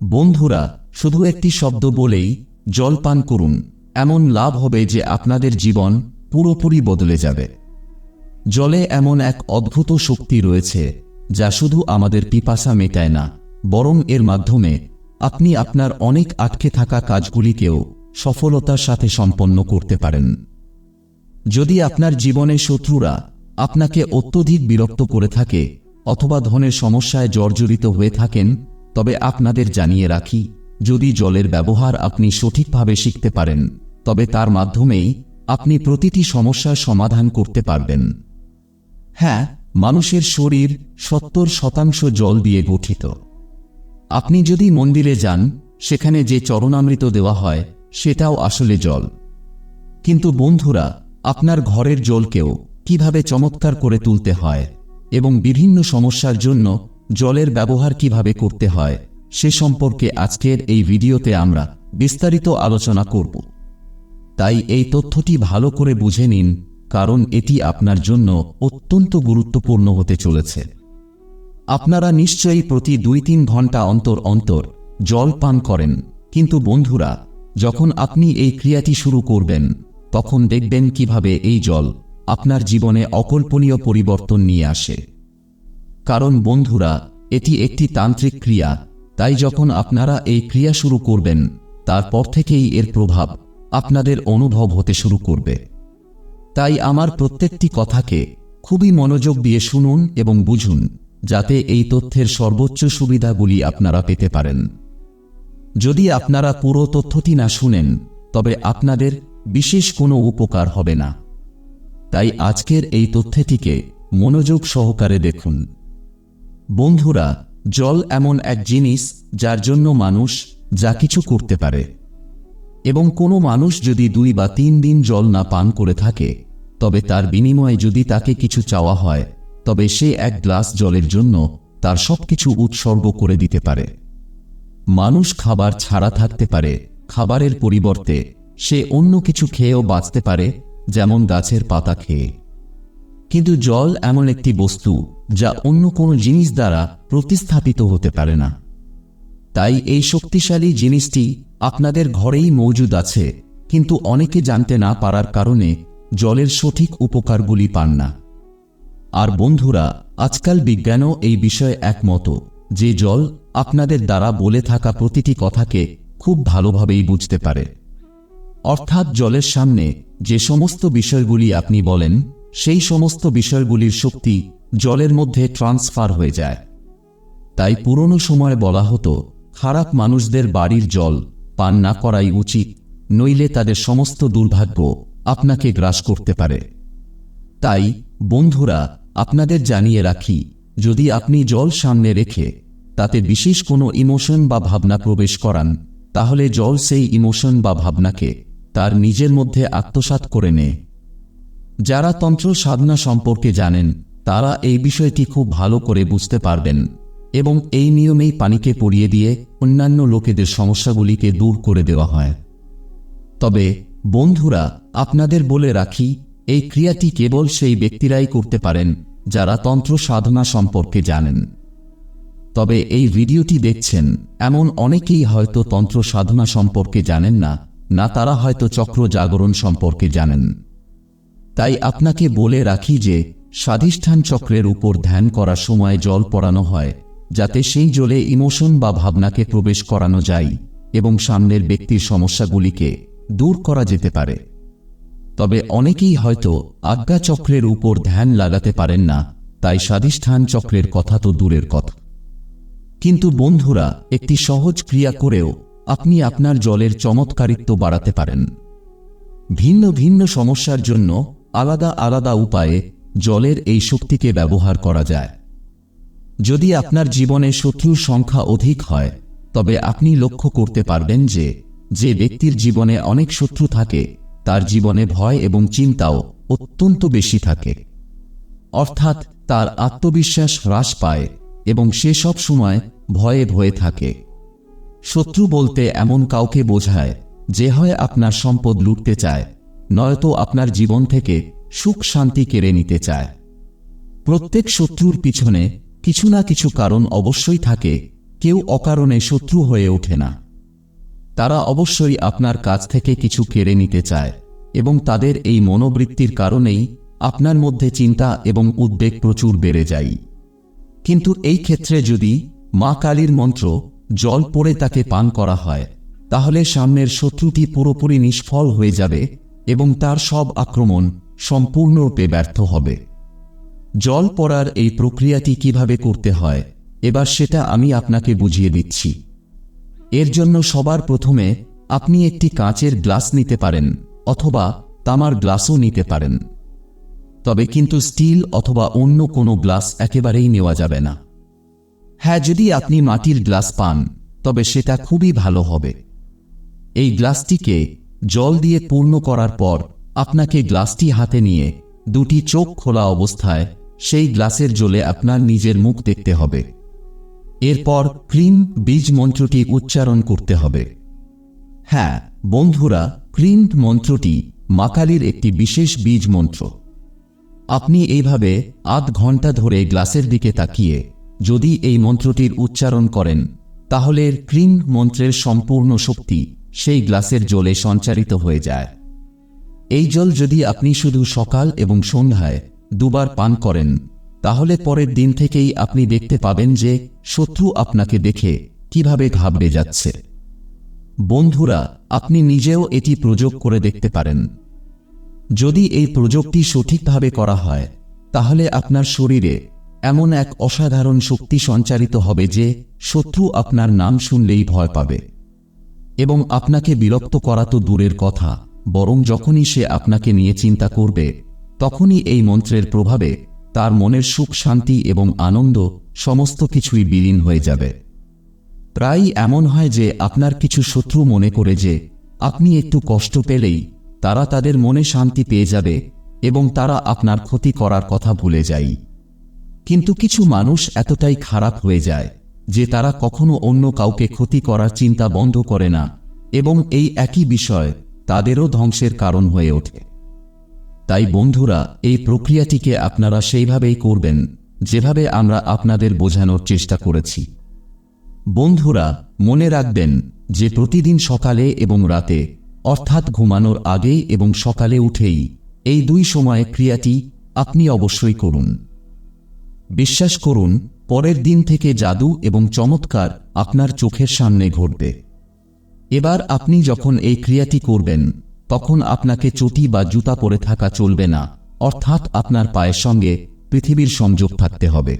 বন্ধুরা, শুধু একটি শব্দ বলেই জল পান করুন। এমন লাভ হবে যে আপনাদের জীবন পুরোপুরি বদলে যাবে। জলে এমন এক অদ্ভুত শক্তি রয়েছে, যা শুধু আমাদের পিপাসা মেটায় না, বরং এর মাধ্যমে আপনি আপনার অনেক আটকে থাকা কাজগুলিকেও সফলতার সাথে সম্পন্ন করতে পারেন। যদি আপনার জীবনে শত্রুরা আপনাকে অত্যধিক বিরক্ত করে থাকে অথবা ধনের সমস্যায় জর্জরিত হয়ে থাকেন তবে আপনাদের জানিয়ে রাখি, যদি জলের ব্যবহার আপনি সঠিকভাবে শিখতে পারেন, তবে তার মাধ্যমেই আপনি প্রতিটি সমস্যার সমাধান করতে পারবেন। হ্যাঁ মানুষের শরীর সত্তর শতাংশ জল দিয়ে গঠিত। আপনি যদি মন্দিরে যান, সেখানে যে চরণামৃত দেওয়া হয়, সেটাও আসলে জল। কিন্তু বন্ধুরা, আপনার ঘরের জলকেও কীভাবে চমৎকার করে তুলতে হয় এবং বিভিন্ন সমস্যার জন্য জলের ব্যবহার কীভাবে করতে হয়, সে সম্পর্কে আজকের এই ভিডিওতে আমরা বিস্তারিত আলোচনা করব। তাই এই তথ্যটি ভালো করে বুঝে নিন, কারণ এটি আপনার জন্য অত্যন্ত গুরুত্বপূর্ণ হতে চলেছে। আপনারা নিশ্চয়ই প্রতি দুই তিন ঘণ্টা অন্তর অন্তর জল পান করেন, কিন্তু বন্ধুরা, যখন আপনি এই ক্রিয়াটি শুরু করবেন, তখন দেখবেন কীভাবে এই জল আপনার জীবনে অকল্পনীয় পরিবর্তন নিয়ে আসে। কারণ বন্ধুরা, এটি একটি তান্ত্রিক ক্রিয়া, তাই যখন আপনারা এই ক্রিয়া শুরু করবেন, তারপর থেকেই এর প্রভাব আপনাদের অনুভব হতে শুরু করবে। তাই আমার প্রত্যেকটি কথাকে খুবই মনোযোগ দিয়ে শুনুন এবং বুঝুন, যাতে এই তথ্যের সর্বোচ্চ সুবিধাগুলি আপনারা পেতে পারেন। যদি আপনারা পুরো তথ্যটি না শুনেন, তবে আপনাদের বিশেষ কোনো উপকার হবে না। তাই আজকের এই তথ্যটিকে মনোযোগ সহকারে দেখুন। বন্ধুরা, জল এমন এক জিনিস যার জন্য মানুষ যা কিছু করতে পারে। এবং কোনো মানুষ যদি দুই বা তিন দিন জল না পান করে থাকে, তবে তার বিনিময়ে যদি তাকে কিছু চাওয়া হয়, তবে সে এক গ্লাস জলের জন্য তার সবকিছু উৎসর্গ করে দিতে পারে। মানুষ খাবার ছাড়া থাকতে পারে, খাবারের পরিবর্তে সে অন্য কিছু খেয়েও বাঁচতে পারে, যেমন গাছের পাতা খেয়ে। কিন্তু জল এমন একটি বস্তু যা অন্য কোনো জিনিস দ্বারা প্রতিস্থাপিত হতে পারে না। তাই এই শক্তিশালী জিনিসটি আপনাদের ঘরেই মজুদ আছে, কিন্তু অনেকে জানতে না পারার কারণে জলের সঠিক উপকারগুলি পান না। আর বন্ধুরা, আজকাল বিজ্ঞানও এই বিষয়ে একমত যে জল আপনাদের দ্বারা বলে থাকা প্রতিটি কথাকে খুব ভালোভাবেই বুঝতে পারে। অর্থাৎ জলের সামনে যে সমস্ত বিষয়গুলি আপনি বলেন সেই সমস্ত বিষয়গুলির শক্তি জলের মধ্যে ট্রান্সফার হয়ে যায়। তাই পুরনো সময় বলা হতো, খারাপ মানুষদের বাড়ির জল পান না করাই উচিত, নইলে তাদের সমস্ত দুর্ভাগ্য আপনাকে গ্রাস করতে পারে। তাই, বন্ধুরা, আপনাদের জানিয়ে রাখি, যদি আপনি জল সামনে রেখে তাতে বিশেষ কোনো ইমোশন বা ভাবনা প্রবেশ করান, তাহলে জল সেই ইমোশন বা ভাবনাকে তার নিজের মধ্যে আত্মসাৎ করে নেয়। যারা তন্ত্র সাধনা সম্পর্কে জানেন, তারা এই বিষয়টি খুব ভালো করে বুঝতে পারবেন এবং এই নিয়মেই পানিকে পরিয়ে দিয়ে অন্যান্য লোকেদের সমস্যাগুলিকে দূর করে দেওয়া হয়। তবে, বন্ধুরা, আপনাদের বলে রাখি, এই ক্রিয়াটি কেবল সেই ব্যক্তিরাই করতে পারেন যারা তন্ত্র সাধনা সম্পর্কে জানেন। তবে এই ভিডিওটি দেখছেন, এমন অনেকেই হয়তো তন্ত্র সাধনা সম্পর্কে জানেন না না তারা হয়তো চক্র জাগরণ সম্পর্কে জানেন। তাই আপনাকে বলে রাখি যে, স্বাধিষ্ঠান চক্রের উপর ধ্যান করার সময় জল পড়ানো হয়, যাতে সেই জলে ইমোশন বা ভাবনাকে প্রবেশ করানো যায় এবং সামনের ব্যক্তির সমস্যাগুলিকে দূর করা যেতে পারে। তবে অনেকেই হয়তো আজ্ঞা চক্রের উপর ধ্যান লাগাতে পারেন না, তাই স্বাধিষ্ঠান চক্রের কথা তো দূরের কথা। কিন্তু বন্ধুরা, একটি সহজ ক্রিয়া করেও আপনি আপনার জলের চমৎকারিত্ব বাড়াতে পারেন। ভিন্ন ভিন্ন সমস্যার জন্য আলাদা আলাদা উপায়ে জলের এই শক্তিকে ব্যবহার করা যায়। যদি আপনার জীবনে শত্রুর সংখ্যা অধিক হয়, তবে আপনি লক্ষ্য করতে পারবেন যে যে ব্যক্তির জীবনে অনেক শত্রু থাকে, তার জীবনে ভয় এবং চিন্তাও অত্যন্ত বেশি থাকে। অর্থাৎ তার আত্মবিশ্বাস হ্রাস পায় এবং সে সব সময় ভয়ে ভয়ে থাকে। শত্রু বলতে এমন কাউকে বোঝায় যে হয় আপনার সম্পদ লুটতে চায়। নয়তো আপনার জীবন থেকে সুখ শান্তি কেড়ে নিতে চায়। প্রত্যেক শত্রুর পিছনে কিছু না কিছু কারণ অবশ্যই থাকে, কেউ অকারণে শত্রু হয়ে ওঠে না। তারা অবশ্যই আপনার কাছ থেকে কিছু কেড়ে নিতে চায় এবং তাদের এই মনোবৃত্তির কারণেই আপনার মধ্যে চিন্তা এবং উদ্বেগ প্রচুর বেড়ে যায়। কিন্তু এই ক্ষেত্রে যদি মা কালীর মন্ত্র, জল পড়ে তাকে পান করা হয়, তাহলে সামনের শত্রুটি পুরোপুরি নিষ্ফল হয়ে যাবে এবং তার সব আক্রমণ সম্পূর্ণরূপে ব্যর্থ হবে। জল পড়ার এই প্রক্রিয়াটি কীভাবে করতে হয়, এবার সেটা আমি আপনাকে বুঝিয়ে দিচ্ছি। এর জন্য সবার প্রথমে আপনি একটি কাঁচের গ্লাস নিতে পারেন অথবা তামার গ্লাসও নিতে পারেন। তবে কিন্তু স্টিল অথবা অন্য কোনো গ্লাস একেবারেই নেওয়া যাবে না। হ্যাঁ যদি আপনি মাটির গ্লাস পান, তবে সেটা খুবই ভালো হবে। এই গ্লাসটিকে জল দিয়ে পূর্ণ করার পর আপনাকে গ্লাসটি হাতে নিয়ে দুটি চোখ খোলা অবস্থায় সেই গ্লাসের জলে আপনার নিজের মুখ দেখতে হবে। এরপর ক্রিম বীজ মন্ত্রটি উচ্চারণ করতে হবে। হ্যাঁ বন্ধুরা, ক্রিম মন্ত্রটি মাকালির একটি বিশেষ বীজ মন্ত্র। আপনি এইভাবে আধ ঘণ্টা ধরে গ্লাসের দিকে তাকিয়ে যদি এই মন্ত্রটির উচ্চারণ করেন, তাহলে ক্রিম মন্ত্রের সম্পূর্ণ শক্তি সেই গ্লাসের জলে সঞ্চারিত হয়ে যায়। এই জল যদি আপনি শুধু সকাল এবং সন্ধ্যায় দুবার পান করেন, তাহলে পরের দিন থেকেই আপনি দেখতে পাবেন যে শত্রু আপনাকে দেখে কীভাবে ঘাবড়ে যাচ্ছে। বন্ধুরা, আপনি নিজেও এটি প্রয়োগ করে দেখতে পারেন। যদি এই প্রযোগটি সঠিকভাবে করা হয়, তাহলে আপনার শরীরে এমন এক অসাধারণ শক্তি সঞ্চারিত হবে যে শত্রু আপনার নাম শুনলেই ভয় পাবে। এবং আপনাকে বিরক্ত করা তো দূরের কথা, বরং যখনই সে আপনাকে নিয়ে চিন্তা করবে, তখনই এই মন্ত্রের প্রভাবে তার মনের সুখ, শান্তি এবং আনন্দ সমস্ত কিছুই বিলীন হয়ে যাবে। প্রায়ই এমন হয় যে আপনার কিছু শত্রু মনে করে যে আপনি একটু কষ্ট পেলেই তারা তাদের মনে শান্তি পেয়ে যাবে এবং তারা আপনার ক্ষতি করার কথা ভুলে যায়। কিন্তু কিছু মানুষ এতটাই খারাপ হয়ে যায়। যে তারা কখনো অন্য কাউকে ক্ষতি করার চিন্তা বন্ধ করে না, এবং এই একই বিষয় তাদেরও ধ্বংসের কারণ হয়ে ওঠে। তাই বন্ধুরা, এই প্রক্রিয়াটিকে আপনারা সেইভাবেই করবেন, যেভাবে আমরা আপনাদের বোঝানোর চেষ্টা করেছি। বন্ধুরা, মনে রাখবেন যে প্রতিদিন সকালে এবং রাতে, অর্থাৎ ঘুমানোর আগে এবং সকালে উঠেই, এই দুই সময়ে ক্রিয়াটি আপনি অবশ্যই করুন। বিশ্বাস করুন পরের দিন থেকে জাদু এবং চমৎকার আপনার চোখের সামনে ঘটবে। এবার আপনি যখন এই ক্রিয়াটি করবেন, তখন আপনাকে চটি বা জুতা পরে থাকা চলবে না, অর্থাৎ আপনার পায়ের সঙ্গে পৃথিবীর সংযোগ থাকতে হবে।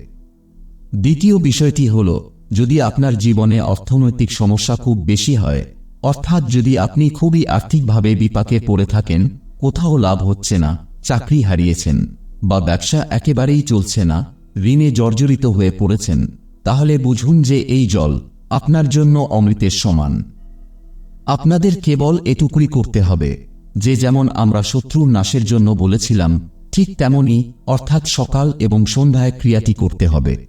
দ্বিতীয় বিষয়টি হল, যদি আপনার জীবনে অর্থনৈতিক সমস্যা খুব বেশি হয়, অর্থাৎ যদি আপনি খুবই আর্থিকভাবে বিপাকে পড়ে থাকেন, কোথাও লাভ হচ্ছে না, চাকরি হারিয়েছেন, বা ব্যবসা একেবারেই চলছে না ঋণে জর্জরিত হয়ে পড়েছেন, তাহলে বুঝুন যে এই জল আপনার জন্য অমৃতের সমান। আপনাদের কেবল এটুকুই করতে হবে, যে যেমন আমরা শত্রুর নাশের জন্য বলেছিলাম, ঠিক তেমনি অর্থাৎ সকাল এবং সন্ধ্যায় ক্রিয়াটি করতে হবে।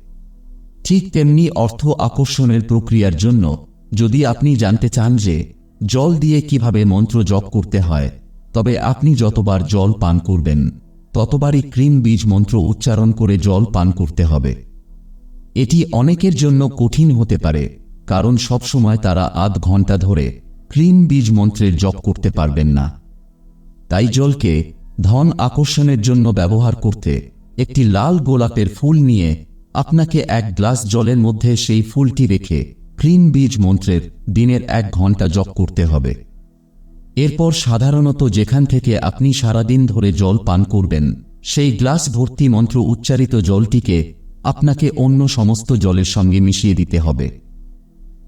ঠিক তেমনি অর্থ আকর্ষণের প্রক্রিয়ার জন্য যদি আপনি জানতে চান যে জল দিয়ে কীভাবে মন্ত্র জপ করতে হয়, তবে আপনি যতবার জল পান করবেন। ততবারই ক্রিম বীজ মন্ত্র উচ্চারণ করে জল পান করতে হবে। এটি অনেকের জন্য কঠিন হতে পারে, কারণ সবসময় তারা আধ ঘণ্টা ধরে ক্রিম বীজ মন্ত্রের জপ করতে পারবেন না। তাই জলকে ধন আকর্ষণের জন্য ব্যবহার করতে একটি লাল গোলাপের ফুল নিয়ে আপনাকে এক গ্লাস জলের মধ্যে সেই ফুলটি রেখে ক্রিম বীজ মন্ত্রের দিনের এক ঘণ্টা জপ করতে হবে। এরপর সাধারণত যেখান থেকে আপনি সারাদিন ধরে জল পান করবেন, সেই গ্লাস ভর্তি মন্ত্র উচ্চারিত জলটিকে আপনাকে অন্য সমস্ত জলের সঙ্গে মিশিয়ে দিতে হবে।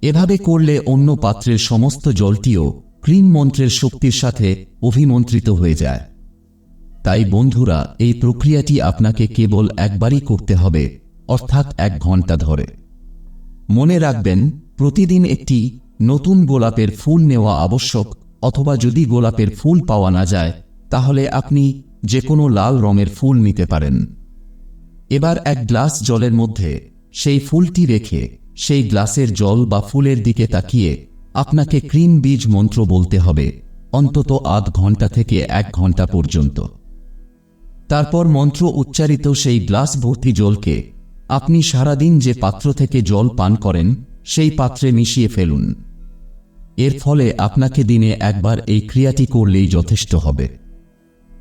এভাবে করলে অন্য পাত্রের সমস্ত জলটিও ক্রিম মন্ত্রের শক্তির সাথে অভিমন্ত্রিত হয়ে যায়। তাই বন্ধুরা, এই প্রক্রিয়াটি আপনাকে কেবল একবারই করতে হবে, অর্থাৎ এক ঘণ্টা ধরে। মনে রাখবেন, প্রতিদিন একটি নতুন গোলাপের ফুল নেওয়া আবশ্যক অথবা যদি গোলাপের ফুল পাওয়া না যায়, তাহলে আপনি যে কোনো লাল রঙের ফুল নিতে পারেন। এবার এক গ্লাস জলের মধ্যে সেই ফুলটি রেখে সেই গ্লাসের জল বা ফুলের দিকে তাকিয়ে আপনাকে ক্রিম বীজ মন্ত্র বলতে হবে, অন্তত আধ ঘণ্টা থেকে এক ঘণ্টা পর্যন্ত। তারপর মন্ত্র উচ্চারিত সেই গ্লাস ভর্তি জলকে আপনি সারাদিন যে পাত্র থেকে জল পান করেন, সেই পাত্রে মিশিয়ে ফেলুন। এর ফলে আপনাকে দিনে একবার এই ক্রিয়াটি করলেই যথেষ্ট হবে।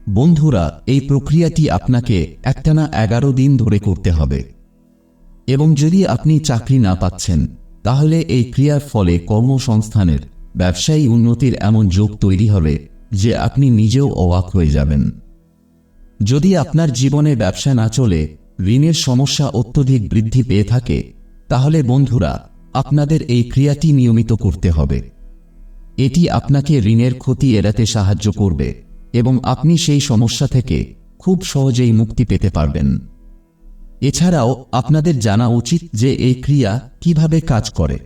বন্ধুরা, এই প্রক্রিয়াটি আপনাকে একটানা এগারো দিন ধরে করতে হবে। এবং যদি আপনি চাকরি না পাচ্ছেন, তাহলে এই ক্রিয়ার ফলে কর্মসংস্থানের, ব্যবসায়ী উন্নতির এমন যোগ তৈরি হবে যে আপনি নিজেও অবাক হয়ে যাবেন। যদি আপনার জীবনে ব্যবসা না চলে, ঋণের সমস্যা অত্যধিক বৃদ্ধি পেয়ে থাকে, তাহলে বন্ধুরা, আপনাদের এই ক্রিয়াটি নিয়মিত করতে হবে। এটি আপনাকে ঋণের ক্ষতি এড়াতে সাহায্য করবে এবং আপনি সেই সমস্যা থেকে খুব সহজেই মুক্তি পেতে পারবেন। এছাড়াও, আপনাদের জানা উচিত যে এই ক্রিয়া কীভাবে কাজ করে।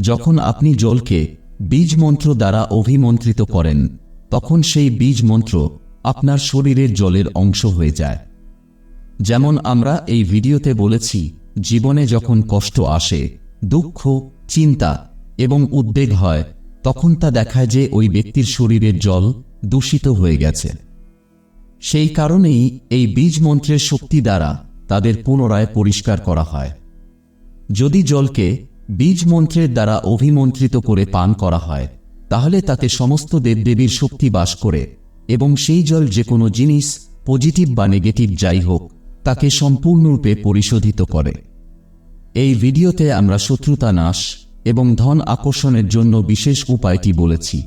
যখন আপনি জলকে বীজ মন্ত্র দ্বারা অভিমন্ত্রিত করেন, তখন সেই বীজ মন্ত্র আপনার শরীরের জলের অংশ হয়ে যায়। যেমন আমরা এই ভিডিওতে বলেছি, জীবনে যখন কষ্ট আসে, দুঃখ, চিন্তা এবং উদ্বেগ হয় তখন তা দেখায় যে ওই ব্যক্তির শরীরের জল দূষিত হয়ে গেছে। সেই কারণেই এই বীজ মন্ত্রের শক্তি দ্বারা তাদের পুনরায় পরিষ্কার করা হয়। যদি জলকে বীজ মন্ত্রের দ্বারা অভিমন্ত্রিত করে পান করা হয়, তাহলে তাতে সমস্ত দেবদেবীর শক্তি বাস করে এবং সেই জল যে কোনো জিনিস, পজিটিভ বা নেগেটিভ যাই হোক, তাকে সম্পূর্ণরূপে পরিশোধিত করে। এই ভিডিওতে আমরা শত্রুতা নাশ এবং ধন আকর্ষণের জন্য বিশেষ উপায়টি বলেছি।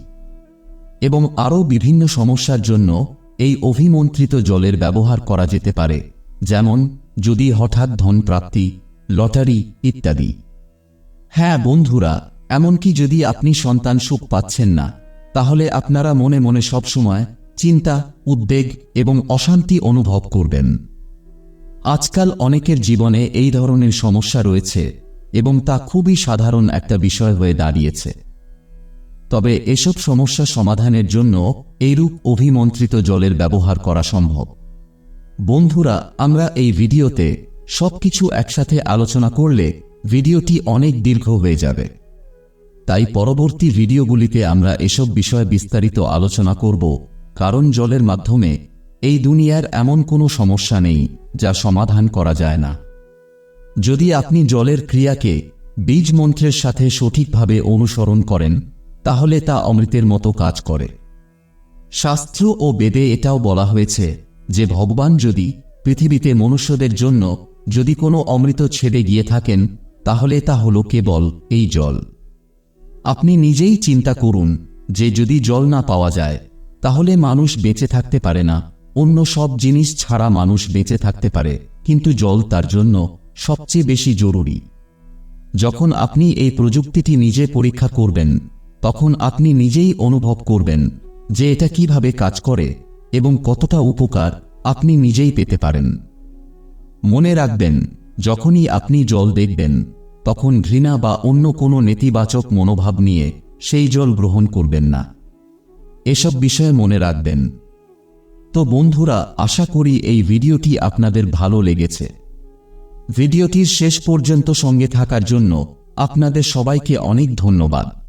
এবং আরও বিভিন্ন সমস্যার জন্য এই অভিমন্ত্রিত জলের ব্যবহার করা যেতে পারে, যেমন যদি হঠাৎ ধন প্রাপ্তি লটারি ইত্যাদি। হ্যাঁ বন্ধুরা, এমনকি যদি আপনি সন্তান সুখ পাচ্ছেন না, তাহলে আপনারা মনে মনে সবসময় চিন্তা, উদ্বেগ এবং অশান্তি অনুভব করবেন। আজকাল অনেকের জীবনে এই ধরনের সমস্যা রয়েছে। এবং তা খুবই সাধারণ একটা বিষয় হয়ে দাঁড়িয়েছে। তবে এসব সমস্যা সমাধানের জন্য এইরূপ অভিমন্ত্রিত জলের ব্যবহার করা সম্ভব। বন্ধুরা, আমরা এই ভিডিওতে সবকিছু একসাথে আলোচনা করলে ভিডিওটি অনেক দীর্ঘ হয়ে যাবে। তাই পরবর্তী ভিডিওগুলিতে আমরা এসব বিষয়ে বিস্তারিত আলোচনা করব, কারণ জলের মাধ্যমে এই দুনিয়ার এমন কোনো সমস্যা নেই যা সমাধান করা যায় না। যদি আপনি জলের ক্রিয়াকে বীজ মন্ত্রের সাথে সঠিকভাবে অনুসরণ করেন, তাহলে তা অমৃতের মতো কাজ করে। শাস্ত্র ও বেদে এটাও বলা হয়েছে যে ভগবান যদি পৃথিবীতে মনুষ্যদের জন্য যদি কোনো অমৃত ছেড়ে গিয়ে থাকেন, তাহলে তা হলো কেবল এই জল। আপনি নিজেই চিন্তা করুন যে যদি জল না পাওয়া যায়, তাহলে মানুষ বেঁচে থাকতে পারে না। অন্য সব জিনিস ছাড়া মানুষ বেঁচে থাকতে পারে, কিন্তু জল তার জন্য সবচেয়ে বেশি জরুরি। যখন আপনি এই প্রযুক্তিটি নিজে পরীক্ষা করবেন, তখন আপনি নিজেই অনুভব করবেন যে এটা কীভাবে কাজ করে এবং কতটা উপকার আপনি নিজেই পেতে পারেন। মনে রাখবেন, যখনই আপনি জল দেখবেন, তখন ঘৃণা বা অন্য কোনো নেতিবাচক মনোভাব নিয়ে সেই জল গ্রহণ করবেন না। এসব বিষয়ে মনে রাখবেন। তো বন্ধুরা, আশা করি এই ভিডিওটি আপনাদের ভালো লেগেছে। ভিডিওটির শেষ পর্যন্ত সঙ্গে থাকার জন্য আপনাদের সবাইকে অনেক ধন্যবাদ।